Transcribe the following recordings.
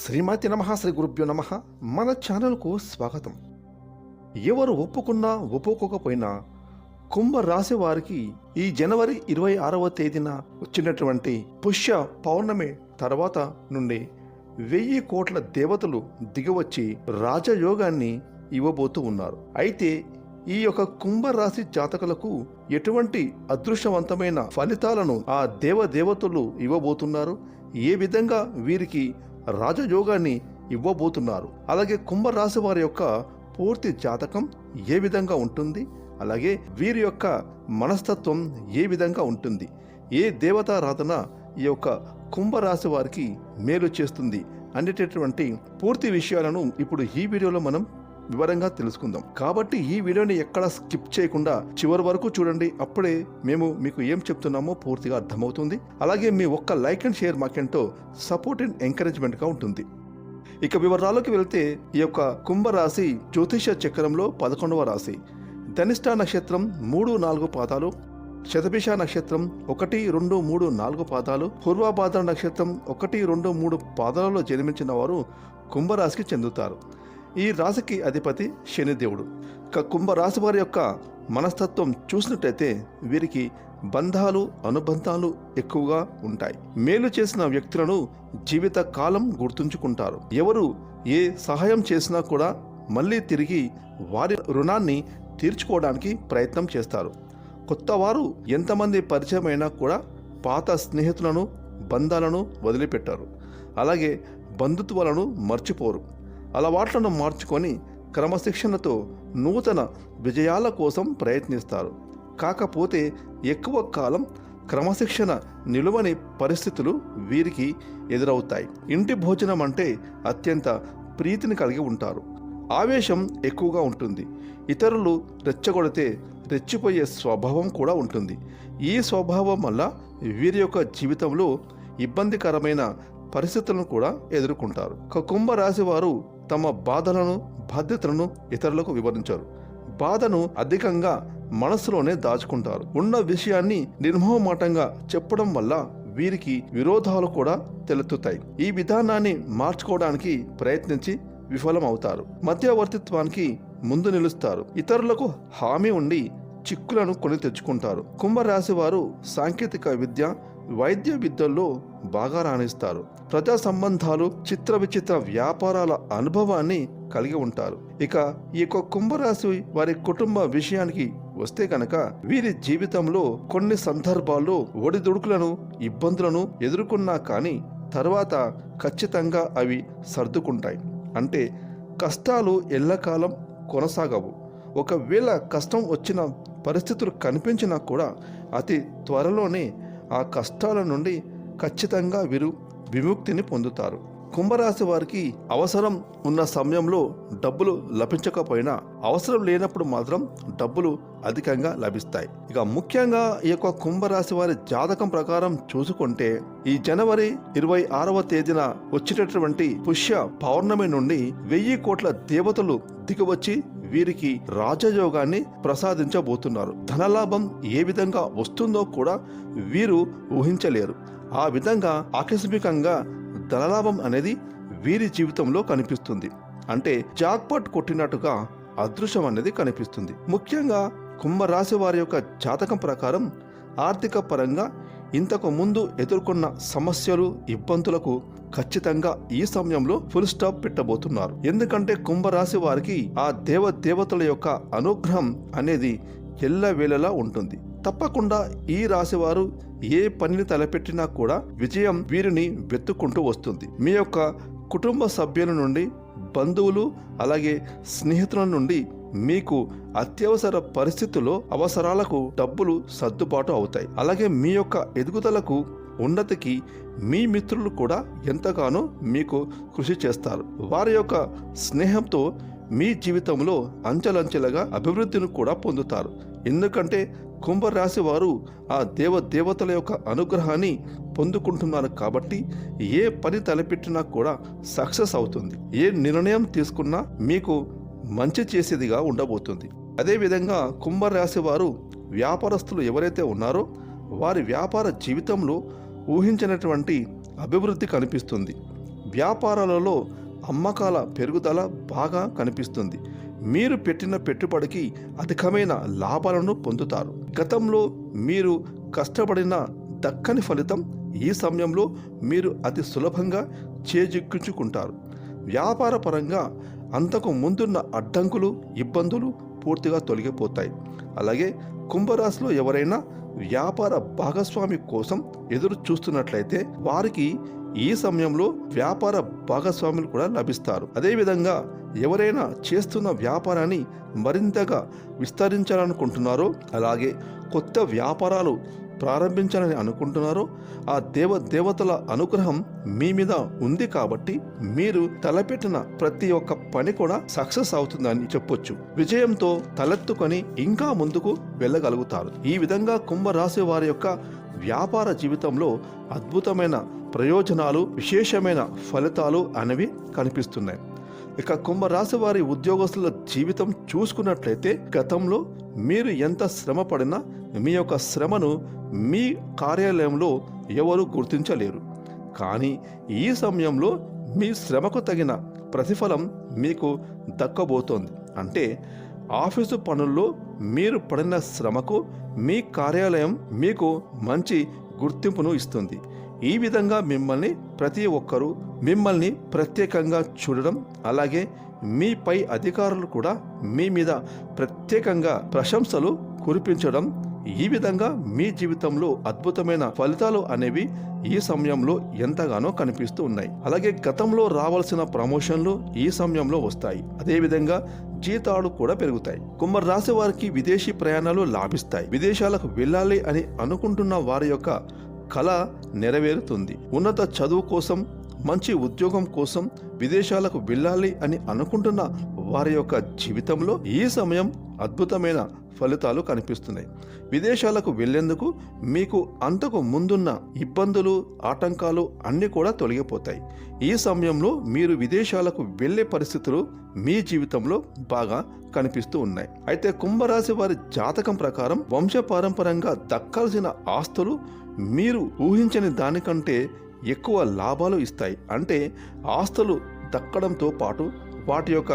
శ్రీమతి నమ శ్రీ గురుభ్యో నమ. మన ఛానల్కు స్వాగతం. ఎవరు ఒప్పుకున్నా ఒప్పుకోకపోయినా కుంభ రాశి వారికి ఈ జనవరి ఇరవై ఆరవ తేదీన వచ్చినటువంటి పుష్య పౌర్ణమి తర్వాత నుండి వెయ్యి కోట్ల దేవతలు దిగివచ్చి రాజయోగాన్ని ఇవ్వబోతూ ఉన్నారు. అయితే ఈ యొక్క కుంభరాశి జాతకులకు ఎటువంటి అదృష్టవంతమైన ఫలితాలను ఆ దేవదేవతలు ఇవ్వబోతున్నారు? ఏ విధంగా వీరికి రాజయోగాన్ని ఇవ్వబోతున్నారు. అలాగే కుంభరాశి వారి యొక్క పూర్తి జాతకం ఏ విధంగా ఉంటుంది? అలాగే వీరి యొక్క మనస్తత్వం ఏ విధంగా ఉంటుంది? ఏ దేవతారాధన ఈ యొక్క కుంభరాశి వారికి మేలు చేస్తుంది అనేటటువంటి పూర్తి విషయాలను ఇప్పుడు ఈ వీడియోలో మనం వివరంగా తెలుసుకుందాం. కాబట్టి ఈ వీడియోని ఎక్కడ స్కిప్ చేయకుండా చివరి వరకు చూడండి. అప్పుడే మేము మీకు ఏం చెప్తున్నామో పూర్తిగా అర్థమవుతుంది. అలాగే మీ ఒక్క లైక్ అండ్ షేర్ మాకెంతో సపోర్ట్ అండ్ ఎంకరేజ్మెంట్గా ఉంటుంది. ఇక వివరాల్లోకి వెళ్తే ఈ యొక్క కుంభరాశి జ్యోతిష చక్రంలో పదకొండవ రాశి. ధనిష్ట నక్షత్రం మూడు నాలుగు పాదాలు శతభిష నక్షత్రం ఒకటి రెండు మూడు నాలుగు పాదాలు పూర్వభాద్ర నక్షత్రం ఒకటి రెండు మూడు పాదాలలో జన్మించిన వారు కుంభరాశికి చెందుతారు. ఈ రాశికి అధిపతి శనిదేవుడు ఇక కుంభరాశి వారి యొక్క మనస్తత్వం చూసినట్టయితే వీరికి బంధాలు అనుబంధాలు ఎక్కువగా ఉంటాయి. మేలు చేసిన వ్యక్తులను జీవిత కాలం గుర్తుంచుకుంటారు. ఎవరు ఏ సహాయం చేసినా కూడా మళ్ళీ తిరిగి వారి రుణాన్ని తీర్చుకోవడానికి ప్రయత్నం చేస్తారు. కొత్త వారు ఎంతమంది పరిచయం అయినా కూడా పాత స్నేహితులను బంధాలను వదిలిపెట్టారు. అలాగే బంధుత్వాలను మర్చిపోరు. అలవాట్లను మార్చుకొని క్రమశిక్షణతో నూతన విజయాల కోసం ప్రయత్నిస్తారు. కాకపోతే ఎక్కువ కాలం క్రమశిక్షణ నిలువని పరిస్థితులు వీరికి ఎదురవుతాయి. ఇంటి భోజనం అంటే అత్యంత ప్రీతిని కలిగి ఉంటారు. ఆవేశం ఎక్కువగా ఉంటుంది. ఇతరులు రెచ్చగొడితే రెచ్చిపోయే స్వభావం కూడా ఉంటుంది. ఈ స్వభావం వల్ల వీరి యొక్క జీవితంలో ఇబ్బందికరమైన పరిస్థితులను కూడా ఎదుర్కొంటారు. ఒక కుంభరాశి వారు తమ బాధలను బాధ్యతలను ఇతరులకు వివరించారు. బాధను అధికంగా మనసులోనే దాచుకుంటారు. ఉన్న విషయాన్ని నిర్మోహమాటంగా చెప్పడం వల్ల వీరికి విరోధాలు కూడా తెలుతుతాయి ఈ విధానాన్ని మార్చుకోవడానికి ప్రయత్నించి విఫలమవుతారు. మధ్యవర్తిత్వానికి ముందు నిలుస్తారు. ఇతరులకు హామీ ఉండి చిక్కులను కొని తెచ్చుకుంటారు. కుంభరాశి వారు సాంకేతిక విద్య వైద్య విద్యల్లో బాగా రాణిస్తారు. ప్రజా సంబంధాలు చిత్ర విచిత్ర వ్యాపారాల అనుభవాన్ని కలిగి ఉంటారు. ఇక ఈ యొక్క కుంభరాశి వారి కుటుంబ విషయానికి వస్తే కనుక వీరి జీవితంలో కొన్ని సందర్భాల్లో ఒడిదుడుకులను ఇబ్బందులను ఎదుర్కొన్నా కానీ తర్వాత ఖచ్చితంగా అవి సర్దుకుంటాయి. అంటే కష్టాలు ఎల్లకాలం కొనసాగవు. ఒకవేళ కష్టం వచ్చిన పరిస్థితులు కనిపించినా కూడా అతి త్వరలోనే ఆ కష్టాల నుండి ఖచ్చితంగా వీరు విముక్తిని పొందుతారు. కుంభరాశి వారికి అవసరం ఉన్న సమయంలో డబ్బులు లభించకపోయినా అవసరం లేనప్పుడు మాత్రం డబ్బులు అధికంగా లభిస్తాయి. ఇక ముఖ్యంగా ఈ యొక్క కుంభరాశి వారి జాతకం ప్రకారం చూసుకుంటే ఈ జనవరి ఇరవై ఆరవ తేదీన వచ్చేటటువంటి పుష్య పౌర్ణమి నుండి వెయ్యి కోట్ల దేవతలు దిగివచ్చి వీరికి రాజయోగాన్ని ప్రసాదించబోతున్నారు. ధనలాభం ఏ విధంగా వస్తుందో కూడా వీరు ఊహించలేరు. ఆ విధంగా ఆకస్మికంగా ధనలాభం అనేది వీరి జీవితంలో కనిపిస్తుంది. అంటే జాక్పాట్ కొట్టినట్టుగా అదృశ్యం అనేది కనిపిస్తుంది. ముఖ్యంగా కుంభరాశి వారి యొక్క జాతకం ప్రకారం ఆర్థిక పరంగా ఇంతకు ముందు ఎదుర్కొన్న సమస్యలు ఇబ్బందులకు ఖచ్చితంగా ఈ సమయంలో ఫుల్ స్టాప్ పెట్టబోతున్నారు. ఎందుకంటే కుంభరాశి వారికి ఆ దేవ దేవతల యొక్క అనుగ్రహం అనేది ఎల్లవేళలా ఉంటుంది. తప్పకుండా ఈ రాశివారు ఏ పనిని తలపెట్టినా కూడా విజయం వీరిని వెతుక్కుంటూ వస్తుంది. మీ యొక్క కుటుంబ సభ్యుల నుండి బంధువులు అలాగే స్నేహితుల నుండి మీకు అత్యవసర పరిస్థితుల్లో అవసరాలకు డబ్బులు సర్దుబాటు అవుతాయి. అలాగే మీ యొక్క ఎదుగుదలకు ఉన్నతికి మీ మిత్రులు కూడా ఎంతగానో మీకు కృషి చేస్తారు. వారి యొక్క స్నేహంతో మీ జీవితంలో అంచెలంచెలుగా అభివృద్ధిని కూడా పొందుతారు. ఎందుకంటే కుంభరాశి వారు ఆ దేవ దేవతల యొక్క అనుగ్రహాన్ని పొందుకుంటున్నారు కాబట్టి ఏ పని తలపెట్టినా కూడా సక్సెస్ అవుతుంది. ఏ నిర్ణయం తీసుకున్నా మీకు మంచి చేసేదిగా ఉండబోతుంది. అదేవిధంగా కుంభరాశి వారు వ్యాపారస్తులు ఎవరైతే ఉన్నారో వారి వ్యాపార జీవితంలో ఊహించినటువంటి అభివృద్ధి కనిపిస్తుంది. వ్యాపారాలలో అమ్మకాల పెరుగుదల బాగా కనిపిస్తుంది. మీరు పెట్టిన పెట్టుబడికి అధికమైన లాభాలను పొందుతారు. గతంలో మీరు కష్టపడిన దక్కని ఫలితం ఈ సమయంలో మీరు అతి సులభంగా చేజిక్కించుకుంటారు. వ్యాపార పరంగా అంతకు ముందున్న అడ్డంకులు ఇబ్బందులు పూర్తిగా తొలగిపోతాయి. అలాగే కుంభరాశిలో ఎవరైనా వ్యాపార భాగస్వామి కోసం ఎదురు చూస్తున్నట్లయితే వారికి ఈ సమయంలో వ్యాపార భాగస్వాములు కూడా లభిస్తారు. అదేవిధంగా ఎవరైనా చేస్తున్న వ్యాపారాన్ని మరింతగా విస్తరించాలనుకుంటున్నారో అలాగే కొత్త వ్యాపారాలు ప్రారంభించాలని అనుకుంటున్నారో ఆ దేవ దేవతల అనుగ్రహం మీ మీద ఉంది కాబట్టి మీరు తలపెట్టిన ప్రతి ఒక్క పని కూడా సక్సెస్ అవుతుందని చెప్పొచ్చు. విజయంతో తలెత్తుకొని ఇంకా ముందుకు వెళ్ళగలుగుతారు. ఈ విధంగా కుంభరాశి వారి యొక్క వ్యాపార జీవితంలో అద్భుతమైన ప్రయోజనాలు విశేషమైన ఫలితాలు అనేవి కనిపిస్తున్నాయి. ఇక కుంభరాశి వారి ఉద్యోగస్తుల జీవితం చూసుకున్నట్లయితే గతంలో మీరు ఎంత శ్రమ పడినా మీ యొక్క శ్రమను మీ కార్యాలయంలో ఎవరు గుర్తించలేరు. కానీ ఈ సమయంలో మీ శ్రమకు తగిన ప్రతిఫలం మీకు దక్కబోతోంది. అంటే ఆఫీసు పనుల్లో మీరు పడిన శ్రమకు మీ కార్యాలయం మీకు మంచి గుర్తింపును ఇస్తుంది. ఈ విధంగా మిమ్మల్ని ప్రతి ఒక్కరూ మిమ్మల్ని ప్రత్యేకంగా చూడడం అలాగే మీపై అధికారులు కూడా మీ మీద ప్రత్యేకంగా ప్రశంసలు కురిపించడం ఈ విధంగా మీ జీవితంలో అద్భుతమైన ఫలితాలు అనేవి ఈ సమయంలో ఎంతగానో కనిపిస్తూ ఉన్నాయి. అలాగే గతంలో రావాల్సిన ప్రమోషన్లు ఈ సమయంలో వస్తాయి. అదేవిధంగా జీతాలు కూడా పెరుగుతాయి. కుమ్మరి రాశి వారికి విదేశీ ప్రయాణాలు లాభిస్తాయి. విదేశాలకు వెళ్ళాలి అని అనుకుంటున్న వారి యొక్క కళ నెరవేరుతుంది. ఉన్నత చదువు కోసం మంచి ఉద్యోగం కోసం విదేశాలకు వెళ్ళాలి అని అనుకుంటున్న వారి యొక్క జీవితంలో ఈ సమయం అద్భుతమైన ఫలితాలు కనిపిస్తున్నాయి. విదేశాలకు వెళ్ళేందుకు మీకు అంతకు ముందున్న ఇబ్బందులు ఆటంకాలు అన్నీ కూడా తొలగిపోతాయి. ఈ సమయంలో మీరు విదేశాలకు వెళ్ళే పరిస్థితులు మీ జీవితంలో బాగా కనిపిస్తూ ఉన్నాయి. అయితే కుంభరాశి వారి జాతకం ప్రకారం వంశపారంపరంగా దక్కాల్సిన ఆస్తులు మీరు ఊహించని దానికంటే ఎక్కువ లాభాలు ఇస్తాయి. అంటే ఆస్తులు దక్కడంతో పాటు వాటి యొక్క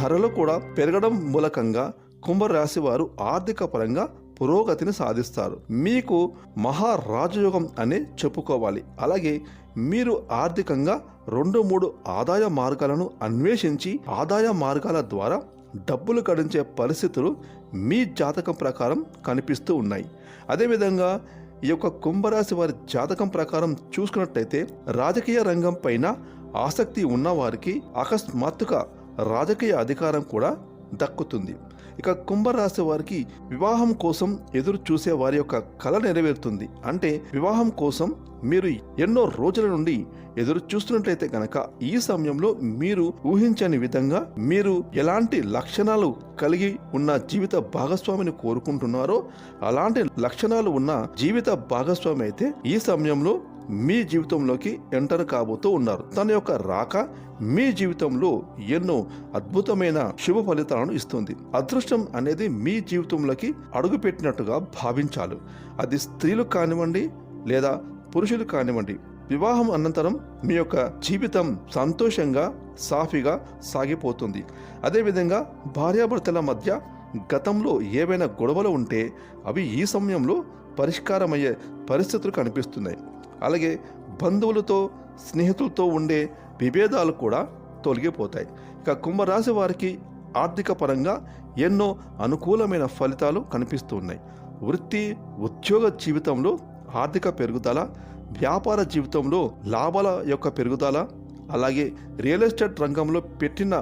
ధరలు కూడా పెరగడం మూలకంగా కుంభరాశి వారు ఆర్థిక పరంగా పురోగతిని సాధిస్తారు. మీకు మహారాజయోగం అనే చెప్పుకోవాలి. అలాగే మీరు ఆర్థికంగా రెండు మూడు ఆదాయ మార్గాలను అన్వేషించి ఆదాయ మార్గాల ద్వారా డబ్బులు గడించే పరిస్థితులు మీ జాతకం ప్రకారం కనిపిస్తూ ఉన్నాయి. అదేవిధంగా ఈ యొక్క కుంభరాశి వారి జాతకం ప్రకారం చూసుకున్నట్టయితే రాజకీయ రంగం పైన ఆసక్తి ఉన్నవారికి అకస్మాత్తుగా రాజకీయ అధికారం కూడా దక్కుతుంది. ఇక కుంభరాశి వారికి వివాహం కోసం ఎదురు చూసే వారి యొక్క కళ నెరవేరుతుంది. అంటే వివాహం కోసం మీరు ఎన్నో రోజుల నుండి ఎదురు చూస్తున్నట్లయితే కనుక ఈ సమయంలో మీరు ఊహించని విధంగా మీరు ఎలాంటి లక్షణాలు కలిగి ఉన్న జీవిత భాగస్వామిని కోరుకుంటున్నారో అలాంటి లక్షణాలు ఉన్న జీవిత భాగస్వామి అయితే ఈ సమయంలో మీ జీవితంలోకి ఎంటర్ కాబోతూ ఉన్నారు. తన యొక్క రాక మీ జీవితంలో ఎన్నో అద్భుతమైన శుభ ఫలితాలను ఇస్తుంది. అదృష్టం అనేది మీ జీవితంలోకి అడుగుపెట్టినట్టుగా భావించాలి. అది స్త్రీలు కానివ్వండి లేదా పురుషులు కానివ్వండి వివాహం అనంతరం మీ యొక్క జీవితం సంతోషంగా సాఫీగా సాగిపోతుంది. అదేవిధంగా భార్యాభర్తల మధ్య గతంలో ఏవైనా గొడవలు ఉంటే అవి ఈ సమయంలో పరిష్కారమయ్యే పరిస్థితులు కనిపిస్తున్నాయి. అలాగే బంధువులతో స్నేహితులతో ఉండే విభేదాలు కూడా తొలగిపోతాయి. ఇక కుంభరాశి వారికి ఆర్థిక పరంగా ఎన్నో అనుకూలమైన ఫలితాలు కనిపిస్తూ ఉన్నాయి వృత్తి ఉద్యోగ జీవితంలో ఆర్థిక పెరుగుదల వ్యాపార జీవితంలో లాభాల యొక్క పెరుగుదల అలాగే రియల్ ఎస్టేట్ రంగంలో పెట్టిన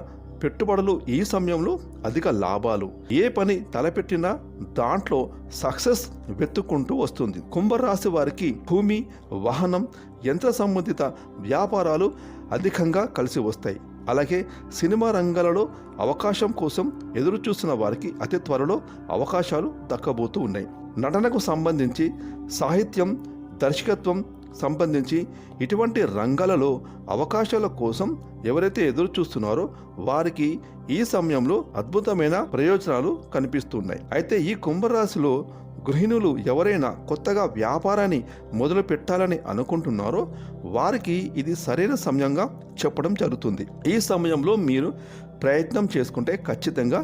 పెట్టుబడులు ఈ సమయంలో అధిక లాభాలు. ఏ పని తలపెట్టినా దాంట్లో సక్సెస్ వెతుక్కుంటూ వస్తుంది. కుంభరాశి వారికి భూమి వాహనం యంత్ర సంబంధిత వ్యాపారాలు అధికంగా కలిసి వస్తాయి. అలాగే సినిమా రంగాలలో అవకాశం కోసం ఎదురు చూసిన వారికి అతి త్వరలో అవకాశాలు దక్కబోతూ ఉన్నాయి. నటనకు సంబంధించి సాహిత్యం దర్శకత్వం సంబంధించి ఇటువంటి రంగాలలో అవకాశాల కోసం ఎవరైతే ఎదురు చూస్తున్నారో వారికి ఈ సమయంలో అద్భుతమైన ప్రయోజనాలు కనిపిస్తున్నాయి. అయితే ఈ కుంభరాశిలో గృహిణులు ఎవరైనా కొత్తగా వ్యాపారాన్ని మొదలు పెట్టాలని అనుకుంటున్నారో వారికి ఇది సరైన సమయంగా చెప్పడం జరుగుతుంది. ఈ సమయంలో మీరు ప్రయత్నం చేసుకుంటే ఖచ్చితంగా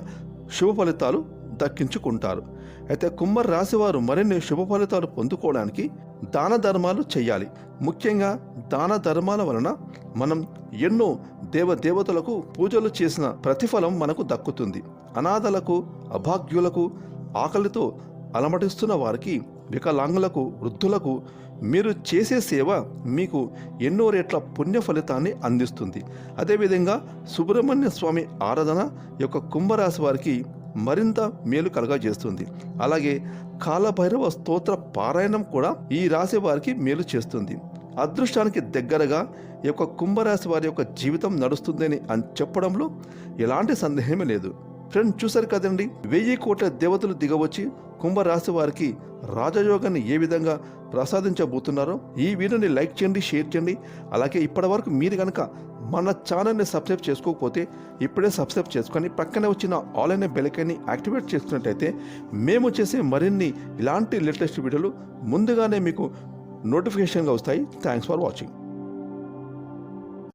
శుభ ఫలితాలు దక్కించుకుంటారు. అయితే కుంభ రాశి వారు మరిన్ని శుభ ఫలితాలు పొందుకోవడానికి దాన ధర్మాలు చేయాలి. ముఖ్యంగా దాన ధర్మాల వలన మనం ఎన్నో దేవ దేవతలకు పూజలు చేసిన ప్రతిఫలం మనకు దక్కుతుంది. అనాథలకు అభాగ్యులకు ఆకలితో అలమటిస్తున్న వారికి వికలాంగులకు వృద్ధులకు మీరు చేసే సేవ మీకు ఎన్నో రెట్ల పుణ్య ఫలితాన్ని అందిస్తుంది. అదేవిధంగా సుబ్రహ్మణ్య స్వామి ఆరాధన యొక్క కుంభరాశి వారికి మరింత మేలు కలగజేస్తుంది అలాగే కాలభైరవ స్తోత్ర పారాయణం కూడా ఈ రాశి వారికి మేలు చేస్తుంది. అదృష్టానికి దగ్గరగా ఈ యొక్క కుంభరాశి వారి యొక్క జీవితం నడుస్తుందని అని చెప్పడంలో ఎలాంటి సందేహమే లేదు. ఫ్రెండ్ చూశారు కదండి వెయ్యి కోట్ల దేవతలు దిగవచ్చి కుంభరాశి వారికి రాజయోగాన్ని ఏ విధంగా ప్రసాదించబోతున్నారో ఈ వీడియోని లైక్ చేయండి షేర్ చేయండి. అలాగే ఇప్పటి వరకు మీరు కనుక మన ఛానల్ని సబ్స్క్రైబ్ చేసుకోకపోతే ఇప్పుడే సబ్స్క్రైబ్ చేసుకొని పక్కనే వచ్చిన ఆల్ అనే బెలకైని యాక్టివేట్ చేసుకున్నట్టయితే మేము చేసే మరిన్ని ఇలాంటి లేటెస్ట్ వీడియోలు ముందుగానే మీకు నోటిఫికేషన్గా వస్తాయి. Thanks for watching